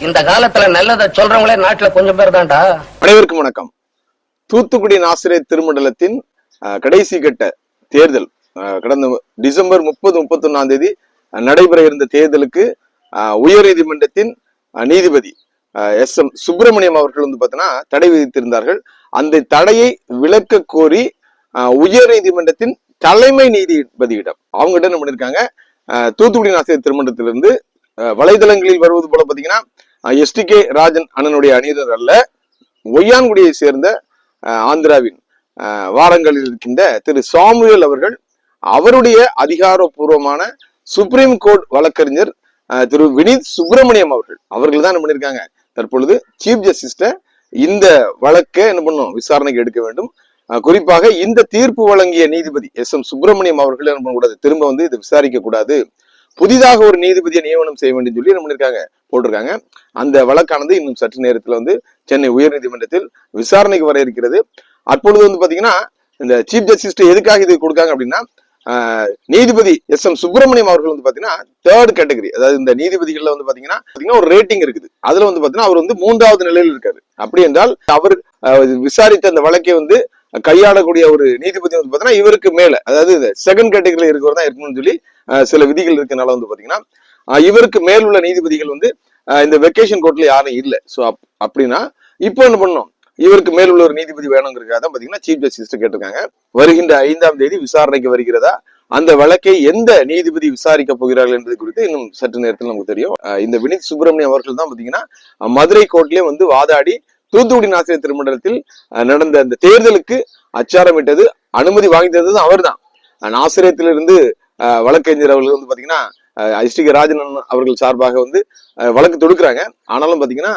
இந்த காலத்துல நல்லதை சொல்றவங்களே நாட்டுல கொஞ்சம் பேர் தான்டா. அனைவருக்கும் வணக்கம். தூத்துக்குடி நாசிரியர் திருமண்டலத்தின் அஹ், கடைசி கட்ட தேர்தல் அஹ், கடந்த டிசம்பர் முப்பது முப்பத்தொன்னாம் தேதி அஹ், நடைபெற இருந்த தேர்தலுக்கு அஹ், நீதிமன்றத்தின் அஹ், நீதிபதி எஸ். எம். சுப்பிரமணியம் அவர்கள் வந்து பார்த்தீங்கன்னா தடை விதித்திருந்தார்கள். அந்த தடையை விலக்க கோரி உயர் நீதிமன்றத்தின் தலைமை நீதிபதியிடம் அவங்ககிட்ட என்ன பண்ணியிருக்காங்க அஹ், தூத்துக்குடி நாசிரியர் திருமண்டலத்திலிருந்து அஹ், வலைதளங்களில் வருவது போல பார்த்தீங்கன்னா எஸ்டி கே ராஜன் அண்ணனுடைய அணியினர் அல்ல ஒய்யான்குடியை சேர்ந்த ஆந்திராவின் வாரங்களில் இருக்கின்ற திரு சாமுவேல் அவர்கள் அவருடைய அதிகாரப்பூர்வமான சுப்ரீம் கோர்ட் வழக்கறிஞர் திரு வினீத் சுப்பிரமணியம் அவர்கள். அவர்கள் தான் என்ன பண்ணியிருக்காங்க? தற்பொழுது சீஃப் ஜஸ்டிஸ்ட இந்த வழக்கை என்ன பண்ணும் விசாரணைக்கு எடுக்க வேண்டும். குறிப்பாக இந்த தீர்ப்பு வழங்கிய நீதிபதி எஸ் எம் சுப்பிரமணியம் அவர்கள் என்ன பண்ணக்கூடாது? திரும்ப வந்து இதை விசாரிக்க கூடாது புதிதாக ஒரு நீதிபதியை நியமனம் செய்ய வேண்டும் சொல்லி என்ன பண்ணியிருக்காங்க போட்டிருக்காங்க. அந்த வழக்கானது இன்னும் சற்று நேரத்தில் வந்து சென்னை உயர்நீதிமன்றத்தில் விசாரணைக்கு வர இருக்கிறது. அப்பொழுது வந்து பாத்தீங்கன்னா இந்த சீஃப் ஜஸ்டிஸ்ட் எதுக்காக இது கொடுக்காங்க அப்படின்னா நீதிபதி எஸ் எம் சுப்பிரமணியம் அவர்கள் வந்து பாத்தீங்கன்னா தேர்ட் கேட்டகரி அதாவது இந்த நீதிபதிகள்ல வந்து பாத்தீங்கன்னா பாத்தீங்கன்னா ஒரு ரேட்டிங் இருக்குது. அதுல வந்து பாத்தீங்கன்னா அவர் வந்து மூன்றாவது நிலையில் இருக்காரு. அப்படி என்றால் அவர் விசாரித்த அந்த வழக்கை வந்து கையாளக்கூடிய ஒரு நீதிபதி வந்து பாத்தீங்கன்னா இவருக்கு மேல அதாவது செகண்ட் கேட்டகரியில் இருக்கிறதா இருக்கணும்னு சொல்லி சில விதிகள் இருக்கனால வந்து பாத்தீங்கன்னா இவருக்கு மேல் உள்ள நீதிபதிகள் வந்து ஆஹ், இந்த வெக்கேஷன் கோர்ட்ல யாரும் இல்லை. ஸோ அப்படின்னா இப்போ என்ன பண்ணணும்? இவருக்கு மேல் உள்ள ஒரு நீதிபதி வேணுங்கிறதுக்காக தான் பாத்தீங்கன்னா சீஃப் ஜஸ்டிஸ் கேட்டிருக்காங்க. வருகின்ற ஐந்தாம் தேதி விசாரணைக்கு வருகிறதா? அந்த வழக்கை எந்த நீதிபதி விசாரிக்க போகிறார்கள் என்பது குறித்து இன்னும் சற்று நேரத்தில் நமக்கு தெரியும். இந்த வினித் சுப்பிரமணியம் அவர்கள் தான் பாத்தீங்கன்னா மதுரை கோர்ட்லயே வந்து வாதாடி தூத்துக்குடி நாசிரியர் திருமண்டலத்தில் நடந்த அந்த தேர்தலுக்கு அச்சாரமிட்டது அனுமதி வாங்கி தந்தது அவர்தான். ஆஹ், நாசிரியத்திலிருந்து வழக்கறிஞர் அவர்கள் வந்து பாத்தீங்கன்னா ஐஸ்டிக ராஜன் அவர்கள் சார்பாக வந்து வழக்கு தொடுக்கிறாங்க. ஆனாலும் பாத்தீங்கன்னா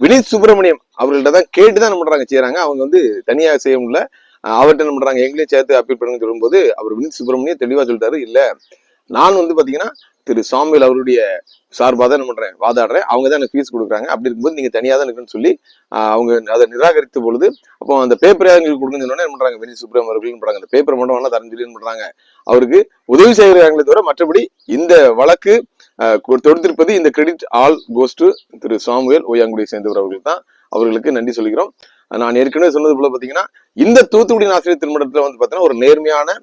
வினீத் சுப்பிரமணியம் அவர்கள்ட்ட தான் கேட்டு தான் என்ன பண்றாங்க செய்யறாங்க அவங்க வந்து தனியாக செய்ய முடியல. ஆஹ், என்ன பண்றாங்க எங்களையும் சேர்த்து அப்பீல் பண்ணுங்க சொல்லும்போது அவர் வினீத் சுப்பிரமணியம் தெளிவா சொல்லிட்டாரு. இல்ல நான் வந்து பாத்தீங்கன்னா திரு சாமியல் அவருடைய சார்பாக தான் என்ன பண்றேன் வாதாடுறேன். அவங்க தான் எனக்கு ஃபீஸ் கொடுக்குறாங்க. அப்படி இருக்கும்போது நீங்க தனியாக தான் இருக்குன்னு சொல்லி அவங்க அதை நிராகரித்த பொழுது அப்போ அந்த பேப்பர் எங்களுக்கு கொடுங்கன்னு சொன்னோன்னே என்ன பண்றாங்க வினி சுப்ரமணியம் அவர்கள் பண்றாங்க அந்த பேப்பர் மட்டும் வேணா தரேன்னு சொல்லி பண்ணுறாங்க பண்றாங்க அவருக்கு உதவி செய்கிறாங்களே தவிர மற்றபடி இந்த வழக்கு தொடுத்திருப்பது இந்த credit all goes to Thiru Samuel ஓயாங்குடியை சேர்ந்தவர் அவர்கள் தான். அவர்களுக்கு நன்றி சொல்கிறோம் நான் ஏற்கனவே சொன்னது போல பாத்தீங்கன்னா இந்த தூத்துக்குடி ஆசிரியர் திருமணத்துல வந்து பாத்தீங்கன்னா ஒரு நேர்மையான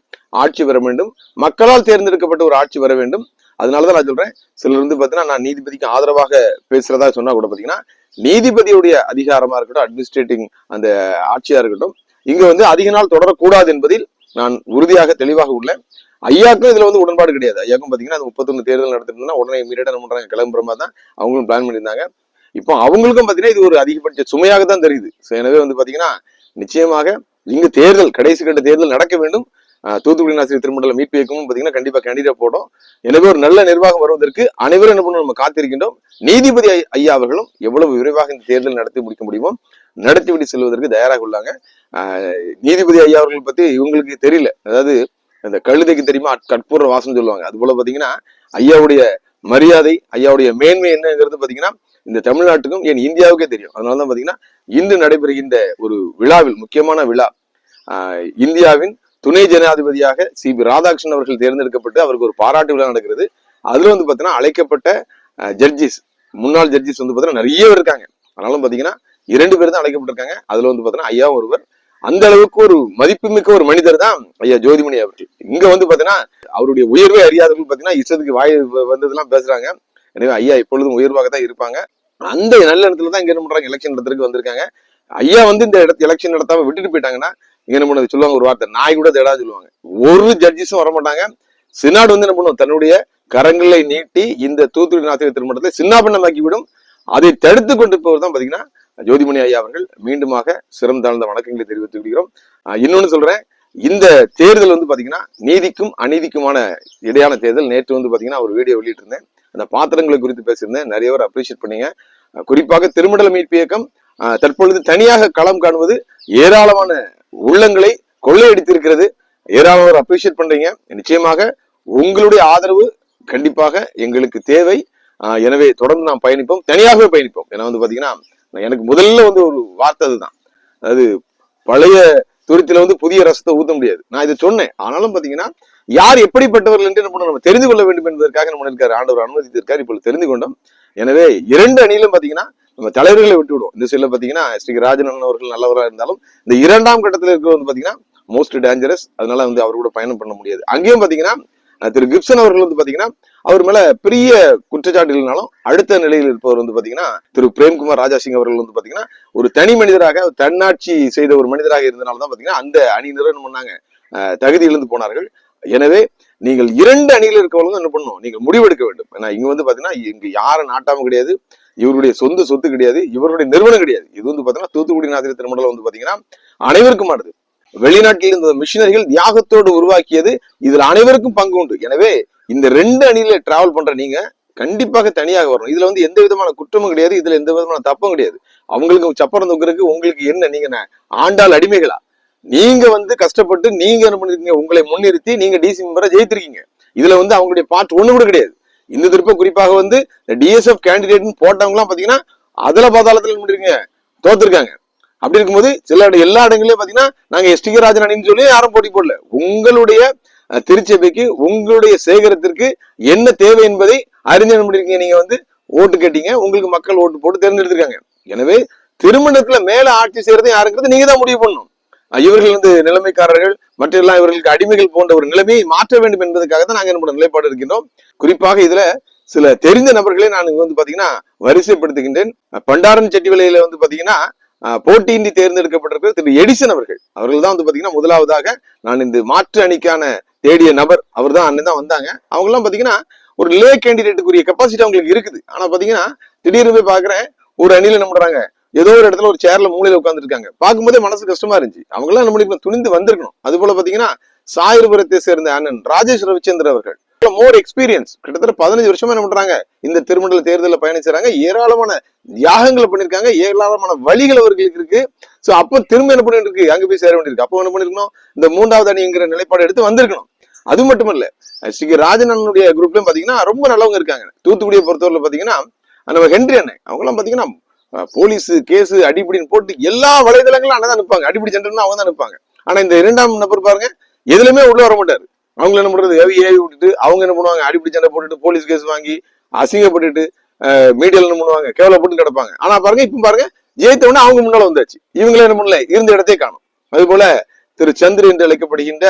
ஆட்சி வர வேண்டும். மக்களால் தேர்ந்தெடுக்கப்பட்ட ஒரு ஆட்சி வர வேண்டும். அதனாலதான் நான் சொல்றேன். சிலர் வந்து பாத்தீங்கன்னா நான் நீதிபதிக்கு ஆதரவாக பேசுறதா சொன்னா கூட பாத்தீங்கன்னா நீதிபதியுடைய அதிகாரமா இருக்கட்டும் அட்மினிஸ்ட்ரேட்டிங் அந்த ஆட்சியா இருக்கட்டும் இங்க வந்து அதிக நாள் தொடரக்கூடாது என்பதில் நான் உறுதியாக தெளிவாக உள்ளேன். ஐயாக்கும் இதுல வந்து உடன்பாடு கிடையாது. ஐயாக்கும் பாத்தீங்கன்னா அது முப்பத்தொன்னு தேர்தல் நடத்திருந்தா உடனே இமீடியட்டா என்ன பண்றாங்க கிளம்புற மாதிரி தான் அவங்களும் பிளான் பண்ணியிருந்தாங்க. இப்போ அவங்களுக்கும் பாத்தீங்கன்னா இது ஒரு அதிகபட்ச சுமையாக தான் தெரியுது எனவே வந்து பாத்தீங்கன்னா நிச்சயமாக இங்கு தேர்தல் கடைசி கட்ட தேர்தல் நடக்க வேண்டும். தூத்துக்குடி நாசிரி திருமண்டலம் மீட்பு இயக்கமும் பாத்தீங்கன்னா கண்டிப்பா கேண்டிடேட் போடும். எனவே ஒரு நல்ல நிர்வாகம் வருவதற்கு அனைவரும் என்ன பண்ணணும்? நம்ம காத்திருக்கின்றோம். நீதிபதி ஐயா அவர்களும் எவ்வளவு விரைவாக இந்த தேர்தல் நடத்தி முடிக்க முடியுமோ நடத்திவிட்டு செல்வதற்கு தயாராக உள்ளாங்க. நீதிபதி ஐயா அவர்கள் பத்தி இவங்களுக்கு தெரியல. அதாவது இந்த கழுதைக்கு தெரியுமா? கற்பூர வாசம் சொல்லுவாங்க. அது போல பாத்தீங்கன்னா ஐயாவுடைய மரியாதை ஐயாவுடைய மேன்மை என்னங்கிறது பாத்தீங்கன்னா இந்த தமிழ்நாட்டுக்கும் என் இந்தியாவுக்கே தெரியும். அதனாலதான் பாத்தீங்கன்னா இன்று நடைபெறுகின்ற ஒரு விழாவில் முக்கியமான விழா ஆஹ் இந்தியாவின் துணை ஜனாதிபதியாக சி பி ராதாகிருஷ்ணன் அவர்கள் தேர்ந்தெடுக்கப்பட்டு அவருக்கு ஒரு பாராட்டு விழா நடக்கிறது. அதுல வந்து பாத்தீங்கன்னா அழைக்கப்பட்ட ஜட்ஜிஸ் முன்னாள் ஜட்ஜிஸ் வந்து பாத்தீங்கன்னா நிறைய பேர் இருக்காங்க. ஆனாலும் பாத்தீங்கன்னா இரண்டு பேர் தான் அழைக்கப்பட்டிருக்காங்க. அதுல வந்து பாத்தீங்கன்னா ஐயா ஒருவர். அந்த அளவுக்கு ஒரு மதிப்புமிக்க ஒரு மனிதர் தான் ஐயா ஜோதிமணி அவர்கள். இங்க வந்து பாத்தீங்கன்னா அவருடைய உயர்வே அறியாதவர்கள் பாத்தீங்கன்னா இஷ்டத்துக்கு வாய் வந்ததுலாம் வந்ததெல்லாம் பேசுறாங்க. எனவே ஐயா எப்பொழுதும் உயர்வாக தான் இருப்பாங்க. அந்த நல்ல இடத்துல தான் இங்க என்ன பண்றாங்க? எலெக்ஷன் நடத்துறதுக்கு வந்திருக்காங்க. ஐயா வந்து இந்த இடத்து எலெக்ஷன் நடத்தாம விட்டுட்டு போயிட்டாங்கன்னா என்ன பண்ணது? சொல்லுவாங்க ஒரு வார்த்தை நாய் கூட தேடா சொல்லுவாங்க. ஒரு ஜட்ஜஸும் வரமாட்டாங்க. சினாடு வந்து என்ன பண்ணுவோம் தன்னுடைய கரங்களை நீட்டி இந்த தூத்துக்குடி நாசிரியர் திருமணத்தை சின்னாபண்ணமாக்கி விடும் அதை தடுத்து கொண்டு போவது தான் பாத்தீங்கன்னா ஜோதிமணி ஐயா அவர்கள். மீண்டுமாக சிரம் தாழ்ந்த வணக்கங்களை தெரிவித்துக் கொள்கிறோம். இன்னொன்னு சொல்றேன். இந்த தேர்தல் வந்து பாத்தீங்கன்னா நீதிக்கும் அநீதிக்குமான இடையான தேர்தல். நேற்று வந்து பாத்தீங்கன்னா ஒரு வீடியோ வெளியிட்டிருந்தேன். அந்த பாத்திரங்களை குறித்து பேசியிருந்தேன். நிறைய பேர் அப்ரிஷியேட் பண்ணீங்க. குறிப்பாக திருமண்டல மீட்பு இயக்கம் தற்பொழுது தனியாக களம் காணுவது ஏராளமான உள்ளங்களை கொள்ளையடித்திருக்கிறது. ஏராளமானவர் அப்ரிஷியேட் பண்றீங்க. நிச்சயமாக உங்களுடைய ஆதரவு கண்டிப்பாக எங்களுக்கு தேவை. எனவே தொடர்ந்து நாம் பயணிப்போம். தனியாகவே பயணிப்போம். ஏன்னா வந்து பாத்தீங்கன்னா எனக்கு முதல்ல வந்து ஒரு வார்த்தை அதுதான். அதாவது பழைய துரித்துல வந்து புதிய ரசத்தை ஊத்த முடியாது. நான் இதை சொன்னேன். ஆனாலும் பாத்தீங்கன்னா யார் எப்படிப்பட்டவர்கள் என்று என்ன நம்ம தெரிந்து கொள்ள வேண்டும் என்பதற்காக நம்ம இருக்காரு ஆண்டவர் அனுமதித்திருக்காரு. இப்பொழுது தெரிந்து கொண்டோம். எனவே இரண்டு அணியிலும் பாத்தீங்கன்னா நம்ம தலைவர்களை விட்டு விடுவோம். இந்த சைடுல பாத்தீங்கன்னா ஸ்ரீ ராஜனன் அவர்கள் நல்லவராக இருந்தாலும் இந்த இரண்டாம் கட்டத்தில் இருக்கிறது வந்து பாத்தீங்கன்னா மோஸ்ட் டேஞ்சரஸ் அதனால வந்து அவர் கூட பயணம் பண்ண முடியாது. அங்கேயும் பாத்தீங்கன்னா திரு கிப்சன் அவர்கள் வந்து பாத்தீங்கன்னா அவர் மேல பெரிய குற்றச்சாட்டு இல்லைனாலும் அடுத்த நிலையில் இருப்பவர் வந்து பாத்தீங்கன்னா திரு பிரேம்குமார் ராஜா சிங் அவர்கள் வந்து பாத்தீங்கன்னா ஒரு தனி மனிதராக தன்னாட்சி செய்த ஒரு மனிதராக இருந்தனால தான் பாத்தீங்கன்னா அந்த அணி நிறுவனம் பண்ணாங்க தகுதியிலிருந்து தகுதி இழந்து போனார்கள். எனவே நீங்கள் இரண்டு அணியில் இருக்கவங்களும் என்ன பண்ணணும் நீங்கள் முடிவெடுக்க வேண்டும். ஏன்னா இங்க வந்து பாத்தீங்கன்னா இங்க யாரும் நாட்டாம கிடையாது. இவருடைய சொந்த சொத்து கிடையாது. இவருடைய நிறுவனம் கிடையாது. இது வந்து பாத்தீங்கன்னா தூத்துக்குடி நாசிரியர் திருமண்டலம் வந்து பாத்தீங்கன்னா அனைவருக்குமானது வெளிநாட்டில் இருந்த மிஷினரிகள் தியாகத்தோடு உருவாக்கியது. இதுல அனைவருக்கும் பங்கு உண்டு. எனவே இந்த ரெண்டு அணியில டிராவல் பண்ற நீங்க கண்டிப்பாக தனியாக வரணும். இதுல வந்து எந்த விதமான குற்றமும் கிடையாது. இதுல எந்த விதமான தப்பும் கிடையாது. அவங்களுக்கு சப்பரம் தொங்குறதுக்கு உங்களுக்கு என்ன நீங்க ஆண்டாள் அடிமைகளா? நீங்க வந்து கஷ்டப்பட்டு நீங்க என்ன பண்ணிருக்கீங்க? உங்களை முன்னிறுத்தி நீங்க டிசி மெம்பரை ஜெயித்திருக்கீங்க. இதுல வந்து அவங்களுடைய பார்ட் ஒண்ணு கூட கிடையாது. இந்த திருப்பம் குறிப்பாக வந்து டிஎஸ்எஃப் கேண்டிடேட்னு போட்டவங்க எல்லாம் பாத்தீங்கன்னா அதுல பாதாளத்துல பண்ணிருக்கீங்க? தோத்துருக்காங்க. அப்படி இருக்கும்போது சில எல்லா இடங்களையும் பாத்தீங்கன்னா நாங்க எஸ் ராஜன் அணின்னு சொல்லி யாரும் போட்டி போடல. உங்களுடைய திருச்சபைக்கு உங்களுடைய சேகரத்திற்கு என்ன தேவை என்பதை அறிஞர் என்ன பண்ணிருக்கீங்க? நீங்க வந்து ஓட்டு கேட்டீங்க. உங்களுக்கு மக்கள் ஓட்டு போட்டு தேர்ந்தெடுத்திருக்காங்க. எனவே திருமணத்துல மேல ஆட்சி செய்யறதை யாருங்கிறது நீங்க தான் முடிவு பண்ணணும். இவர்கள் வந்து நிலைமைக்காரர்கள். மற்றெல்லாம் இவர்களுக்கு அடிமைகள் போன்ற ஒரு நிலைமையை மாற்ற வேண்டும் என்பதற்காக தான் நாங்கள் நம்முடைய நிலைப்பாடு இருக்கின்றோம். குறிப்பாக இதுல சில தெரிந்த நபர்களை நான் இங்க வந்து பாத்தீங்கன்னா வரிசைப்படுத்துகின்றேன். பண்டாரன் செட்டிவலையில வந்து பாத்தீங்கன்னா போட்டியின்றி தேர்ந்தெடுக்கப்பட்டிருக்கிற திரு எடிசன் அவர்கள். அவர்கள் தான் வந்து பாத்தீங்கன்னா முதலாவதாக நான் இந்த மாற்று அணிக்கான தேடிய நபர். அவர் தான் அண்ணன் தான் வந்தாங்க. அவங்க எல்லாம் பாத்தீங்கன்னா ஒரு லே கேண்டிடேட்டுக்குரிய கெப்பாசிட்டி அவங்களுக்கு இருக்குது. ஆனா பாத்தீங்கன்னா திடீர்னு போய் பாக்குறேன் ஒரு அணியில என்ன பண்றாங்க ஏதோ ஒரு இடத்துல ஒரு சேர்ல மூலையில உட்காந்துருக்காங்க இருக்காங்க பார்க்கும்போதே மனசு கஷ்டமா இருந்துச்சு. அவங்க எல்லாம் என்ன பண்ணிருக்கணும் துணிந்து வந்திருக்கணும். அது போல பாத்தீங்கன்னா சாயிரபுரத்தை சேர்ந்த அண்ணன் ராஜேஷ் ரவிச்சந்திரன் அவர்கள். மோர் எக்ஸ்பீரியன்ஸ் கிட்டத்தட்ட பதினஞ்சு வருஷமா என்ன பண்றாங்க? இந்த திருமண்டல தேர்தலில் பயணிச்சாங்க ஏராளமான தியாகங்களை பண்ணிருக்காங்க. ஏராளமான வழிகள் அவர்களுக்கு இருக்கு. சோ அப்ப திரும்ப என்ன பண்ணிட்டு இருக்கு? அங்க போய் சேர வேண்டியிருக்கு. அப்போ என்ன பண்ணிருக்கணும்? இந்த மூன்றாவது அணிங்கிற நிலைப்பாடு எடுத்து வந்திருக்கணும். அது மட்டும் இல்ல ஸ்ரீ ராஜனனுடைய குரூப்லயும் பாத்தீங்கன்னா ரொம்ப நல்லவங்க இருக்காங்க. தூத்துக்குடியை பொறுத்தவரை பாத்தீங்கன்னா நம்ம ஹென்றி அண்ணன். அவங்க எல்லாம் பாத்தீங்கன்னா போலீஸ் கேஸ் அடிப்படின்னு போட்டு எல்லா வலைதளங்களும் அண்ணன் தான் நிற்பாங்க அடிப்படி சென்டர்னா அவங்க தான் நிற்பாங்க ஆனா இந்த இரண்டாம் நபர் பாருங்க எதுலையுமே உள்ள வர மாட்டாரு. அவங்க என்ன பண்றது? ஏவி ஏவி விட்டுட்டு அவங்க என்ன பண்ணுவாங்க? அடிப்படி சண்டை போட்டுட்டு போலீஸ் கேஸ் வாங்கி அசிங்கப்பட்டுட்டு மீடியால என்ன பண்ணுவாங்க? கேவலப்பட்டு கிடப்பாங்க. ஆனா பாருங்க இப்ப பாருங்க ஜெயித்த உடனே அவங்க முன்னால வந்தாச்சு. இவங்களே என்ன பண்ணல? இருந்த இடத்தையே காணும். அது போல திரு சந்திர என்று அழைக்கப்படுகின்ற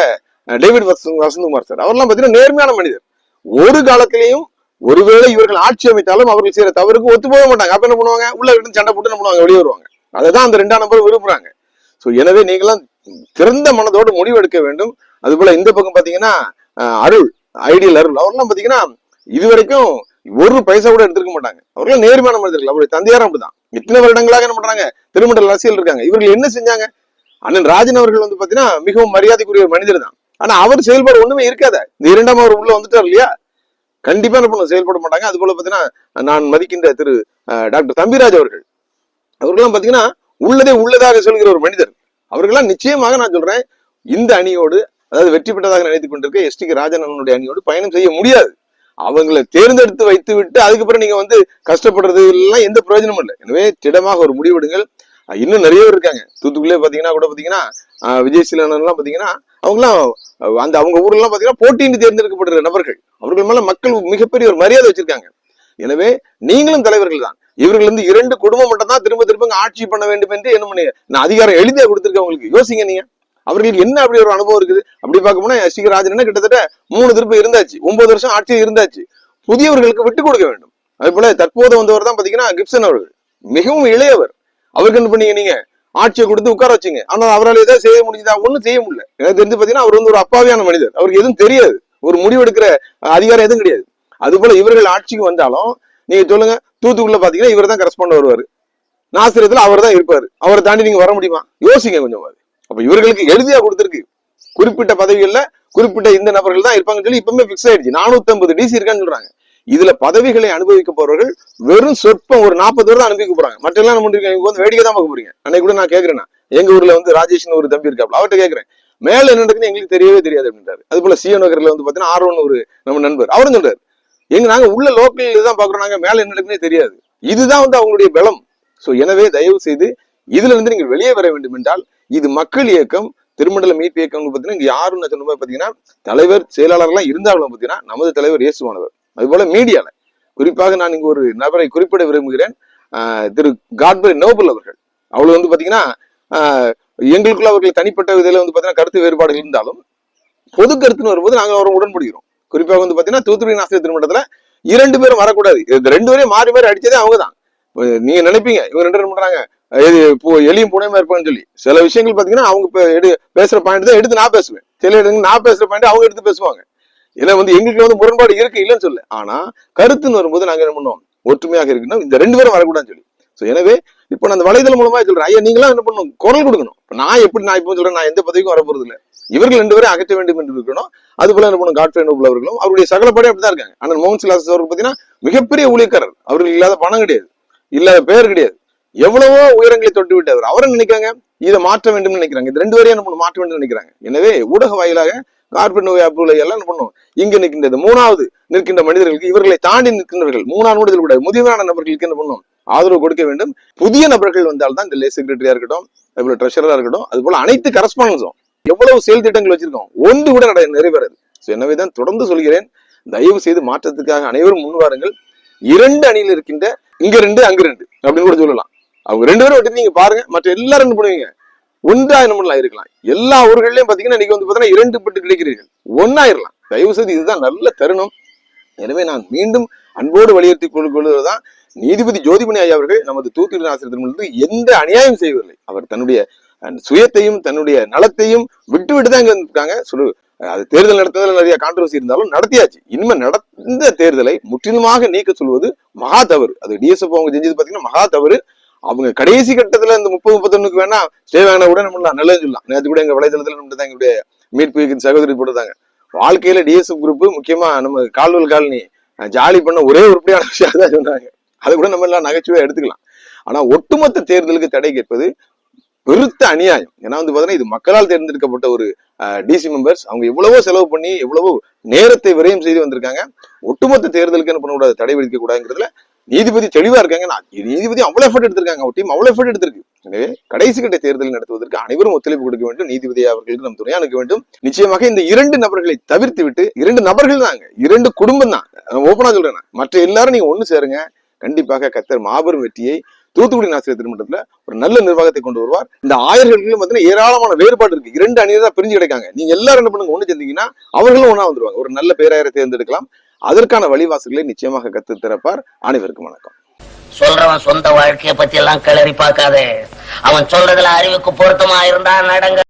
டேவிட் வசந்த் வசந்தகுமார் சார். அவர்லாம் பாத்தீங்கன்னா நேர்மையான மனிதர். ஒரு காலத்திலையும் ஒருவேளை இவர்கள் ஆட்சி அமைத்தாலும் அவர்கள் செய்யற தவறுக்கு ஒத்து போக மாட்டாங்க. அப்ப என்ன பண்ணுவாங்க? உள்ள இருந்து சண்டை போட்டு என்ன பண்ணுவாங்க? வெளியே வருவாங்க. அதுதான் அந்த ரெண்டாம் நம்பர் விரும்புறாங்க. சோ எனவே நீங்களாம் திறந்த மனதோடு முடிவெடுக்க வேண்டும். அது போல இந்த பக்கம் பாத்தீங்கன்னா அருள் ஐடியல் அருள். அவர்லாம் பாத்தீங்கன்னா இதுவரைக்கும் ஒரு பைசா கூட எடுத்திருக்க மாட்டாங்க. அவர்கள் நேர்மையான மனிதர்கள். அவருடைய தந்தையாரும் அப்படிதான். இத்தனை வருடங்களாக என்ன பண்றாங்க? திருமண்டல அரசியல் இருக்காங்க. இவர்கள் என்ன செஞ்சாங்க? அண்ணன் ராஜன் அவர்கள் வந்து பாத்தீங்கன்னா மிகவும் மரியாதைக்குரிய மனிதர் தான் ஆனா அவர் செயல்பாடு ஒண்ணுமே இருக்காத. இந்த இரண்டாம் அவர் உள்ள வந்துட்டார் இல்லையா? கண்டிப்பா என்ன பண்ண செயல்பட மாட்டாங்க. அது போல பாத்தீங்கன்னா நான் மதிக்கின்ற திரு டாக்டர் தம்பிராஜ் அவர்கள். அவர்கள்லாம் பாத்தீங்கன்னா உள்ளதே உள்ளதாக சொல்கிற ஒரு மனிதர். அவர்கள்லாம் நிச்சயமாக நான் சொல்றேன் இந்த அணியோடு அதாவது வெற்றி பெற்றதாக நினைத்துக் கொண்டிருக்க எஸ் டி ராஜன் அண்ணனுடைய அணியோடு பயணம் செய்ய முடியாது. அவங்களை தேர்ந்தெடுத்து வைத்து விட்டு அதுக்கப்புறம் நீங்க வந்து கஷ்டப்படுறது எல்லாம் எந்த பிரயோஜனமும் இல்லை. எனவே திடமாக ஒரு முடிவெடுங்கள். இன்னும் நிறைய பேர் இருக்காங்க. தூத்துக்குள்ளே பாத்தீங்கன்னா கூட பாத்தீங்கன்னா விஜய் சீலன் பார்த்தீங்கன்னா பாத்தீங்கன்னா அவங்கலாம் அந்த அவங்க ஊர்ல எல்லாம் பாத்தீங்கன்னா போட்டியின்றி தேர்ந்தெடுக்கப்படுற நபர்கள். அவர்கள் மேல மக்கள் மிகப்பெரிய ஒரு மரியாதை வச்சிருக்காங்க. எனவே நீங்களும் தலைவர்கள் தான். இவர்கள் வந்து இரண்டு குடும்பம் மட்டும் தான் திரும்ப திரும்ப ஆட்சி பண்ண வேண்டும் என்று என்ன பண்ணி நான் அதிகாரம் எழுதியா கொடுத்துருக்கேன் உங்களுக்கு. யோசிங்க நீங்க. அவர்களுக்கு என்ன அப்படி ஒரு அனுபவம் இருக்குது? அப்படி பார்க்கும்போது போனா எஸ் ராஜன் கிட்டத்தட்ட மூணு திருப்பம் இருந்தாச்சு. ஒன்பது வருஷம் ஆட்சியில் இருந்தாச்சு. புதியவர்களுக்கு விட்டு கொடுக்க வேண்டும். அதே போல தற்போது வந்தவர் தான் பாத்தீங்கன்னா கிப்சன் அவர்கள். மிகவும் இளையவர். அவருக்கு என்ன பண்ணீங்க நீங்க? ஆட்சியை கொடுத்து உட்கார வச்சீங்க. ஆனா அவரால் ஏதாவது செய்ய முடிஞ்சதா? ஒன்றும் செய்ய முடியல. எனக்கு தெரிஞ்சு பாத்தீங்கன்னா அவர் வந்து ஒரு அப்பாவியான மனிதர். அவருக்கு எதுவும் தெரியாது. ஒரு முடிவெடுக்கிற அதிகாரம் எதுவும் கிடையாது. அது போல இவர்கள் ஆட்சிக்கு வந்தாலும் நீங்க சொல்லுங்க தூத்துக்குள்ள பாத்தீங்கன்னா இவர் தான் கரஸ்பாண்ட் வருவாரு. நாசிரியத்துல அவர் தான் இருப்பாரு. அவரை தாண்டி நீங்க வர முடியுமா? யோசிங்க கொஞ்சம் அப்ப இவர்களுக்கு எழுதியா கொடுத்துருக்கு. குறிப்பிட்ட பதவிகள்ல குறிப்பிட்ட இந்த நபர்கள் தான் இருப்பாங்கன்னு சொல்லி இப்பவுமே பிக்ஸ் ஆயிடுச்சு. நானூத்தி ஐம்பது டிசி இருக்கான்னு சொல்றாங்க. இதுல பதவிகளை அனுபவிக்க போறவர்கள் வெறும் சொற்பம் ஒரு நாற்பது பேர் தான் அனுபவிக்க போறாங்க. மற்ற எல்லாம் என்ன வந்து வேடிக்கை தான் பார்க்க போறீங்க. அன்னைக்கு கூட நான் கேக்குறேன் எங்க ஊர்ல வந்து ராஜேஷ்னு ஒரு தம்பி இருக்காப்ல அவர்கிட்ட கேக்குறேன். மேல என்ன நடக்குன்னு எங்களுக்கு தெரியவே தெரியாது அப்படின்றாரு. அது போல சிஎ நகர்ல வந்து பாத்தீங்கன்னா ஆர்வன் ஒரு நம்ம நண்பர் அவரும் சொல்றாரு. எங்க நாங்க உள்ள லோக்கல் தான் பாக்குறோம் நாங்க மேல என்ன நடக்குன்னே தெரியாது. இதுதான் வந்து அவங்களுடைய பலம். சோ எனவே தயவு செய்து இதுல இருந்து நீங்கள் வெளியே வர வேண்டும் என்றால் இது மக்கள் இயக்கம் திருமண்டல மீட்பு இயக்கம் பாத்தீங்கன்னா இங்க யாருன்னு நான் சொன்ன மாதிரி பாத்தீங்கன்னா தலைவர் செயலாளர்லாம் இருந்தாலும் பாத்தீங்கன்னா நமது தலைவர் இயேசுவானவர். அதுபோல மீடியாவில் மீடியால. குறிப்பாக நான் இங்கு ஒரு நபரை குறிப்பிட விரும்புகிறேன். திரு காட்பரி நோபல் அவர்கள். அவள் வந்து பாத்தீங்கன்னா எங்களுக்குள்ள அவர்கள் தனிப்பட்ட இதில் வந்து பாத்தீங்கன்னா கருத்து வேறுபாடுகள் இருந்தாலும் பொது கருத்துன்னு வரும்போது நாங்க அவரை உடன்படுகிறோம். குறிப்பாக வந்து பாத்தீங்கன்னா தூத்துக்குடி நாசிரியர் திருமணத்தில் இரண்டு பேரும் வரக்கூடாது. இந்த ரெண்டு பேரும் மாறி மாறி அடிச்சதே அவங்க தான் நீங்க நினைப்பீங்க இவங்க ரெண்டு பேரும் பண்றாங்க? இப்போ எலியும் புனையமா இருப்பான்னு சொல்லி. சில விஷயங்கள் பாத்தீங்கன்னா அவங்க எடு பேசுற பாயிண்ட் தான் எடுத்து நான் பேசுவேன். சில இடங்கள் நான் பேசுற பாயிண்ட் அவங்க எடுத்து பேசுவாங்க. ஏன்னா வந்து எங்களுக்கு வந்து முரண்பாடு இருக்கு இல்லைன்னு சொல்லு ஆனா கருத்துன்னு வரும்போது நாங்க என்ன பண்ணுவோம்? ஒற்றுமையாக இருக்கணும் இந்த ரெண்டு பேரும் வரக்கூடாதுன்னு சொல்லி. சோ எனவே இப்ப நான் அந்த வலைதளம் மூலமா சொல்றேன். ஐயா நீங்களாம் என்ன பண்ணணும்? குரல் கொடுக்கணும். இப்ப நான் எப்படி நான் இப்போ சொல்றேன் நான் எந்த பதவிக்கும் வர போறது இல்ல இவர்கள் ரெண்டு பேரும் அகற்ற வேண்டும் என்று இருக்கணும். அது போல என்ன பண்ணும் காட்ஃபே நோபல் அவர்களும் அவருடைய சகலப்படி அப்படிதான் இருக்காங்க. ஆனால் மோகன் சிலாஸ் அவர்கள் பாத்தீங்கன்னா மிகப்பெரிய ஊழியக்காரர். அவர்கள் இல்லாத பணம் கிடையாது. இல்லாத பெயர் கிடையாது. எவ்வளவோ உயரங்களை தொட்டு விட்டவர். அவரை நினைக்கிறாங்க? இதை மாற்ற வேண்டும் நினைக்கிறாங்க. இது ரெண்டு பேரையும் நம்ம மாற்ற வேண்டும் நினைக்கிறாங்க. எனவே ஊடக வாயிலாக கார்பன் நோய் அப்புல எல்லாம் என்ன பண்ணும்? இங்க நிற்கின்றது. மூணாவது நிற்கின்ற மனிதர்களுக்கு இவர்களை தாண்டி நிற்கின்றவர்கள் மூணாவது நூடுதல் கூட முதியவரான நபர்களுக்கு என்ன பண்ணும்? ஆதரவு கொடுக்க வேண்டும். புதிய நபர்கள் வந்தால்தான் இந்த லே செக்ரட்டரியா இருக்கட்டும் அதுபோல ட்ரெஷரா இருக்கட்டும் அது போல அனைத்து கரஸ்பாண்டன்ஸும் எவ்வளவு செயல் திட்டங்கள் வச்சிருக்கோம்? ஒன்று கூட நட நிறைவேறாது. So, எனவேதான் தொடர்ந்து சொல்கிறேன். தயவு செய்து மாற்றத்துக்காக அனைவரும் முன்வாருங்கள் இரண்டு அணியில் இருக்கின்ற இங்க ரெண்டு அங்க ரெண்டு அப்படின்னு கூட சொல்லலாம். அவங்க ரெண்டு பேரும் விட்டு நீங்க பாருங்க. மற்ற எல்லாரும் என்ன பண்ணுவீங்க? ஒன்றா என்ன பண்ணலாம்? இருக்கலாம். எல்லா ஊர்கள்லயும் பாத்தீங்கன்னா இன்னைக்கு வந்து பாத்தீங்கன்னா இரண்டு பட்டு கிடைக்கிறீர்கள். ஒன்னாயிரலாம் தயவு செய்து இதுதான் நல்ல தருணம். எனவே நான் மீண்டும் அன்போடு வலியுறுத்தி கொள்வதுதான் நீதிபதி ஜோதிமணி ஐயா அவர்கள் நமது தூத்துக்குடி ஆசிரியத்திலிருந்து எந்த அநியாயம் செய்வதில்லை அவர் தன்னுடைய சுயத்தையும் தன்னுடைய நலத்தையும் விட்டு விட்டு தான் இங்க இருக்காங்க சொல்லு அது தேர்தல் நடத்ததுல நிறைய கான்ட்ரவர்சி இருந்தாலும் நடத்தியாச்சு. இனிமே நடந்த தேர்தலை முற்றிலுமாக நீக்க சொல்வது மகா தவறு. அது டிஎஸ்எஃப் அவங்க செஞ்சது பாத்தீங்கன்னா மகா தவறு. அவங்க கடைசி கட்டத்துல இந்த முப்பது முப்பத்தொன்னுக்கு வேணா ஸ்டே வேணா கூட நம்ம நல்லது சொல்லலாம். நேற்று கூட எங்க வலைதளத்துல நம்ம தான் எங்களுடைய மீட்பு சகோதரி போட்டுருந்தாங்க. வாழ்க்கையில டிஎஸ்எஃப் குரூப் முக்கியமா நம்ம கால்வல் காலனி ஜாலி பண்ண ஒரே உருப்படியான விஷயம் தான் சொன்னாங்க. அதை கூட நம்ம எல்லாம் நகைச்சுவையா எடுத்துக்கலாம். ஆனா ஒட்டுமொத்த தேர்தலுக்கு தடை கேட்பது பெருத்த அநியாயம். ஏன்னா வந்து பாத்தீங்கன்னா இது மக்களால் தேர்ந்தெடுக்கப்பட்ட ஒரு டிசி மெம்பர்ஸ் அவங்க எவ்வளவோ செலவு பண்ணி எவ்வளவோ நேரத்தை விரயம் செய்து வந்திருக்காங்க. ஒட்டுமொத்த தேர்தலுக்கு என்ன பண்ணக்கூடாது? தடை விதிக்க கூடாதுங்கிறதுல நீதிபதி தெளிவா இருக்காங்க. நீதிபதி அவ்வளவு எஃபர்ட் எடுத்திருக்காங்க. ஒரு டீம் அவ்வளவு எஃபர்ட் எடுத்திருக்கு. எனவே கடைசி கட்ட தேர்தல் நடத்துவதற்கு அனைவரும் ஒத்துழைப்பு கொடுக்க வேண்டும். நீதிபதி அவர்களுக்கு நம் துணையா இருக்க வேண்டும். நிச்சயமாக இந்த இரண்டு நபர்களை தவிர்த்து விட்டு இரண்டு நபர்கள் தாங்க. இரண்டு குடும்பம் தான். ஓப்பனா சொல்றேன் மற்ற எல்லாரும் நீங்க ஒண்ணு சேருங்க. கண்டிப்பாக கத்தர் மாபெரும் வெற்றியை தூத்துக்குடி ஆசிரியர் திருமணத்துல ஒரு நல்ல நிர்வாகத்தை கொண்டு வருவார். இந்த ஆயர்களுக்கும் பார்த்தீங்கன்னா ஏராளமான வேறுபாடு இருக்கு. இரண்டு அணியர் தான் பிரிஞ்சு கிடைக்காங்க. நீங்க எல்லாரும் என்ன பண்ணுங்க? ஒண்ணு சேர்ந்தீங்கன்னா அவர்களும் ஒன்னா வந்துருவாங்க. ஒரு நல்ல பேராயரை தேர்ந்தெடுக்கலாம். அதற்கான வழிவாசல்களை நிச்சயமாக கத்து திறப்பார் அனைவருக்கும் வணக்கம். சொல்றவன் சொந்த வாழ்க்கையை பத்தி எல்லாம் கிளறி பார்க்காதே. அவன் சொல்றதுல அறிவுக்கு பொருத்தமா இருந்தா நடங்க.